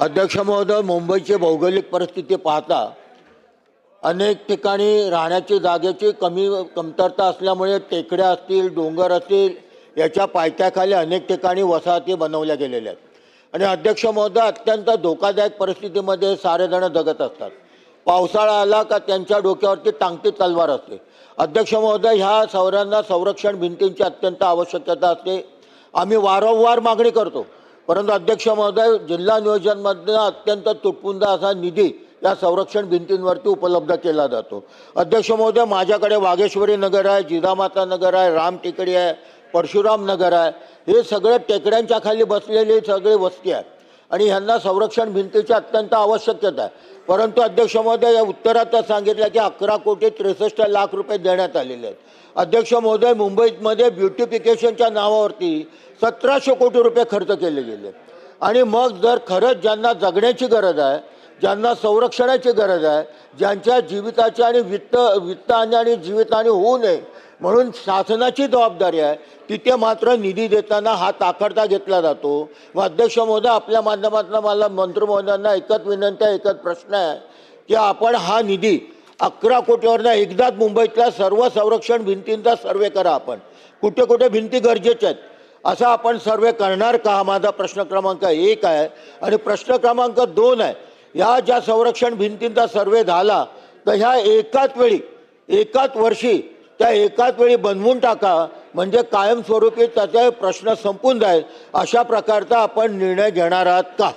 अध्यक्ष महोदय मुंबईची भौगोलिक परिस्थिती पाहता अनेक ठिकाणी राहण्याची जागेची कमी कमतरता असल्यामुळे टेकड्या असतील डोंगर असतील याच्या पायथ्याखाली अनेक ठिकाणी वसाहती बनवल्या गेलेल्या आहेत. आणि अध्यक्ष महोदय अत्यंत धोकादायक परिस्थितीमध्ये सारेजण जगत असतात. पावसाळा आला का त्यांच्या डोक्यावरती टांगती तलवार असते. अध्यक्ष महोदय ह्या सौऱ्यांना संरक्षण भिंतींची अत्यंत आवश्यकता असते. आम्ही वारंवार मागणी करतो. परंतु अध्यक्ष महोदय जिल्हा नियोजनमधनं अत्यंत तुटपुंजा असा निधी या संरक्षण भिंतींवरती उपलब्ध केला जातो. अध्यक्ष महोदय माझ्याकडे वाघेश्वरी नगर आहे जिजामाता नगर आहे राम टेकडी आहे परशुराम नगर आहे. हे सगळे टेकड्यांच्या खाली बसलेली सगळी वस्ती आहे. आणि ह्यांना संरक्षण भिंतीची अत्यंत आवश्यकता आहे. परंतु अध्यक्ष महोदय या उत्तरात सांगितलं की अकरा कोटी त्रेसष्ट लाख रुपये देण्यात आलेले आहेत. अध्यक्ष महोदय मुंबईमध्ये ब्युटिफिकेशनच्या नावावरती सतराशे कोटी रुपये खर्च केले गेले आणि मग जर खरंच ज्यांना जगण्याची गरज आहे ज्यांना संरक्षणाची गरज आहे ज्यांच्या जीविताची आणि वित्त वित्तहानी आणि जीवितहानी होऊ नये म्हणून शासनाची जबाबदारी आहे तिथे मात्र निधी देताना हा ताकडता घेतला जातो. मग अध्यक्ष महोदय आपल्या माध्यमातून मला मंत्री महोदयांना एकच विनंती आहे एकच प्रश्न आहे की आपण हा निधी अकरा कोटीवरनं एकदाच मुंबईतल्या सर्व संरक्षण भिंतींचा सर्वे करा आपण. कुठे कुठे भिंती गरजेच्या आहेत असा आपण सर्वे करणार का हा माझा प्रश्न क्रमांक एक आहे. आणि प्रश्न क्रमांक दोन आहे या ज्या संरक्षण भिंतींचा सर्वे झाला तर ह्या एकाच वेळी एकाच वर्षी त्या एकाच वेळी बनवून टाका म्हणजे कायमस्वरूपी त्याचा प्रश्न संपून जाईल. अशा प्रकारचा आपण निर्णय घेणार आहात का?